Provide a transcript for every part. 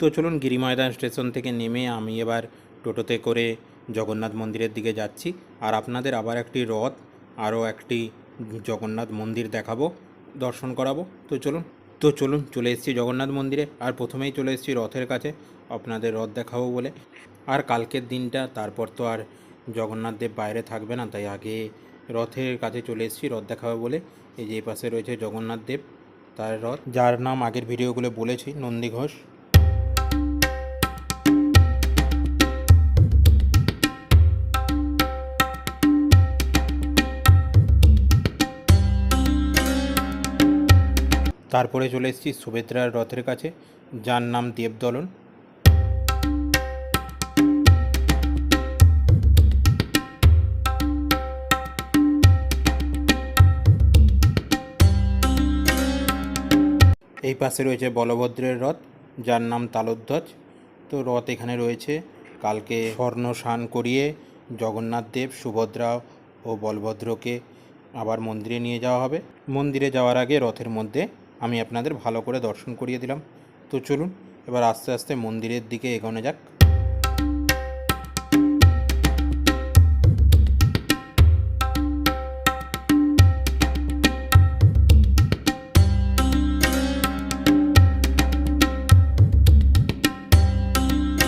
তো চলুন গিরি ময়দান স্টেশন থেকে নেমে আমি এবার টোটোতে করে জগন্নাথ মন্দিরের দিকে যাচ্ছি। আর আপনাদের আবার একটি রথ, আরও একটি জগন্নাথ মন্দির দেখাবো, দর্শন করাবো। তো চলুন তো চলুন চলে এসেছি জগন্নাথ মন্দিরে। আর প্রথমেই চলে এসেছি রথের কাছে, আপনাদের রথ দেখাবো বলে। আর কালকের দিনটা, তারপর তো আর জগন্নাথ দেব বাইরে থাকবে না, তাই আগে রথের কাছে চলে এসেছি, রথ দেখাবো বলে। এই যে পাশে রয়েছে জগন্নাথ দেব, তার রথ। যার নাম আগের ভিডিওগুলো বলেছি, নন্দী ঘোষ। তারপরে চলে এসেছি সুভেদ্রার রথের কাছে। যার নাম দেবদলন। এই পাশে রয়েছে বলভদ্রের রথ, যার নাম তালোধ্বজ। তো রথ এখানে রয়েছে। কালকে স্বর্ণ স্নান করিয়ে জগন্নাথ দেব, সুভদ্রা ও বলভদ্রকে আবার মন্দিরে নিয়ে যাওয়া হবে। মন্দিরে যাওয়ার আগে রথের মধ্যে আমি আপনাদের ভালো করে দর্শন করিয়ে দিলাম। তো চলুন, এবার আস্তে আস্তে মন্দিরের দিকে এগোনো যাক।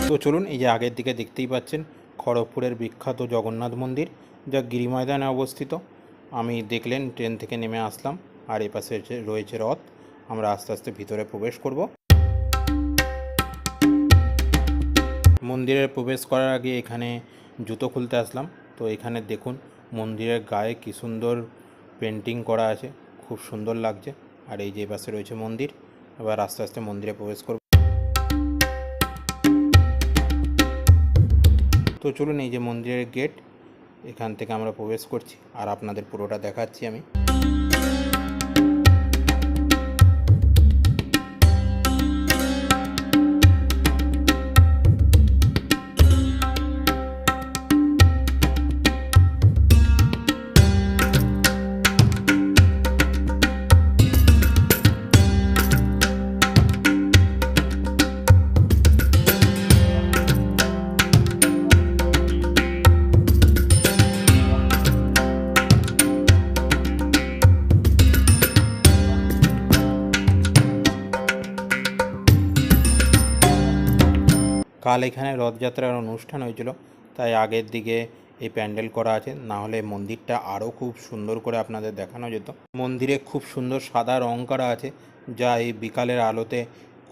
তো চলুন, এই যে আগের দিকে দেখতেই পাচ্ছেন, খড়গপুরের বিখ্যাত জগন্নাথ মন্দির, যা গিরি ময়দানে অবস্থিত। আমি দেখলেন, ট্রেন থেকে নেমে আসলাম, আর এপাশে রয়েছে- রয়েছে রথ। আমরা আস্তে আস্তে ভিতরে প্রবেশ করব। মন্দিরে প্রবেশ করার আগে এখানে জুতো খুলতে আসলাম। তো এখানে দেখুন, মন্দিরের গায়ে কী সুন্দর পেন্টিং করা আছে। খুব সুন্দর লাগছে। আর এই যে পাশে রয়েছে মন্দির। এবার আস্তে আস্তে মন্দিরে প্রবেশ করব। তো চলুন এই যে মন্দিরের গেট এখান থেকে আমরা প্রবেশ করছি। আর আপনাদের পুরোটা দেখাচ্ছি আমি। কাল এখানে রথযাত্রার অনুষ্ঠান হয়েছিল, তাই আগের দিকে এই প্যান্ডেল করা আছে। না হলে মন্দিরটা আরও খুব সুন্দর করে আপনাদের দেখানো যেত। মন্দিরে খুব সুন্দর সাদা রং করা আছে, যা এই বিকালের আলোতে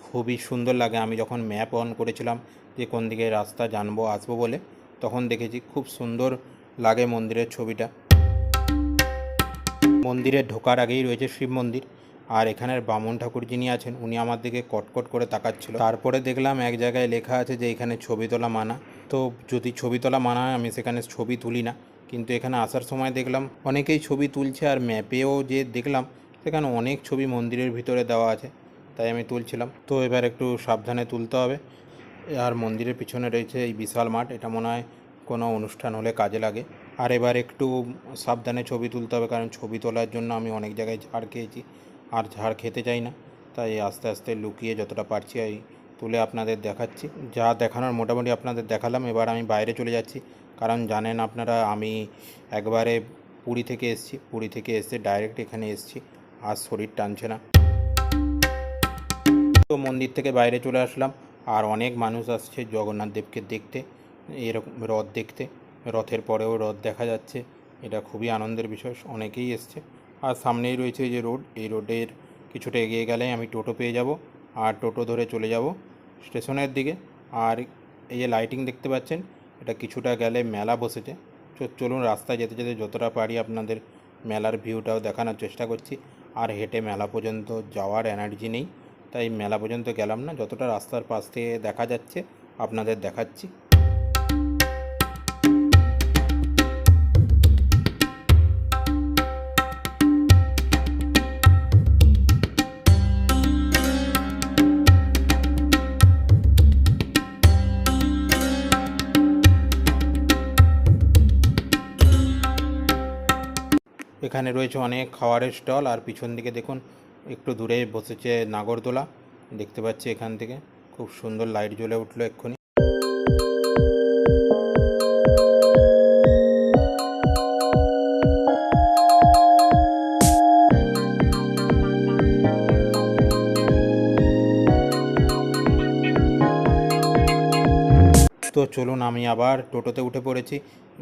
খুবই সুন্দর লাগে। আমি যখন ম্যাপ অন করেছিলাম যে কোন দিকে রাস্তা জানব, আসব বলে, তখন দেখেছি খুব সুন্দর লাগে মন্দিরের ছবিটা। মন্দিরে ঢোকার আগেই রয়েছে শিব মন্দির। আর এখানের বামন ঠাকুর যিনি আছেন, উনি আমার দিকে কটকট করে তাকাচ্ছিল। তারপরে দেখলাম এক জায়গায় লেখা আছে যে এখানে ছবি তোলা মানা। তো যদি ছবি তোলা মানা আমি সেখানে ছবি তুলি না। কিন্তু এখানে আসার সময় দেখলাম অনেকেই ছবি তুলছে আর ম্যাপেও যে দেখলাম, সেখানে অনেক ছবি মন্দিরের ভিতরে দেওয়া আছে। তাই আমি তুলছিলাম। তো এবার একটু সাবধানে তুলতে হবে। আর মন্দিরের পিছনে রয়েছে এই বিশাল মাঠ। এটা মনে হয় কোনো অনুষ্ঠান হলে কাজে লাগে। আর এবার একটু সাবধানে ছবি তুলতে হবে, কারণ ছবি তোলার জন্য আমি অনেক জায়গায় ঝাড় খেয়েছি। আর ঝাড় খেতে চাই না। তাই আস্তে আস্তে লুকিয়ে যতটা পারছি এই তুলে আপনাদের দেখাচ্ছি। যা দেখানোর মোটামুটি আপনাদের দেখালাম। এবার আমি বাইরে চলে যাচ্ছি। কারণ জানেন আপনারা, আমি একবারে পুরী থেকে এসেছি। পুরী থেকে এসে ডাইরেক্ট এখানে এসেছি। আর শরীর টানছে না। তো মন্দির থেকে বাইরে চলে আসলাম। আর অনেক মানুষ আসছে জগন্নাথ দেবকে দেখতে। এরকম রথ দেখতে। রথের পরেও রথ দেখা যাচ্ছে। এটা খুবই আনন্দের বিষয়। অনেকেই এসছে। আর সামনেই রয়েছে যে রোড, এই রোডের কিছুটা এগিয়ে গেলে আমি টোটো পেয়ে যাব আর টোটো ধরে চলে যাব স্টেশনের দিকে। আর এই যে লাইটিং দেখতে পাচ্ছেন, এটা কিছুটা গেলে মেলা বসেছে। চলুন রাস্তায় যেতে যেতে যতটা পারি আপনাদের মেলার ভিউটাও দেখানোর চেষ্টা করছি। আর হেঁটে মেলা পর্যন্ত যাওয়ার এনার্জি নেই। তাই মেলা পর্যন্ত গেলাম না, যতটা রাস্তার পাশ থেকে দেখা যাচ্ছে, আপনাদের দেখাচ্ছি। এখানে রয়েছে অনেক খাওয়ারের স্টল, আর পিছন দিকে দেখুন, একটু দূরে বসেছে নাগরদোলা, দেখতে পাচ্ছি এখান থেকে। খুব সুন্দর লাইট জ্বলে উঠল এক্ষুনি। তো চলুন আমি আবার টোটোতে উঠে পড়েছি।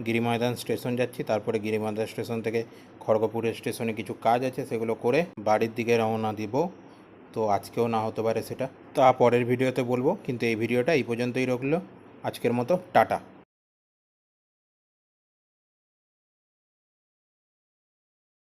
গিরিময়দান স্টেশন যাচ্ছি, তারপরে গিরি গিরিময়দান স্টেশন থেকে খড়গপুরের স্টেশনে কিছু কাজ আছে, সেগুলো করে বাড়ির দিকে রওনা দিব। তো আজকেও না হতে পারে সেটা। তা পরের ভিডিওতে বলব, কিন্তু এই ভিডিওটা এই পর্যন্তই রকল আজকের মতো, টাটা।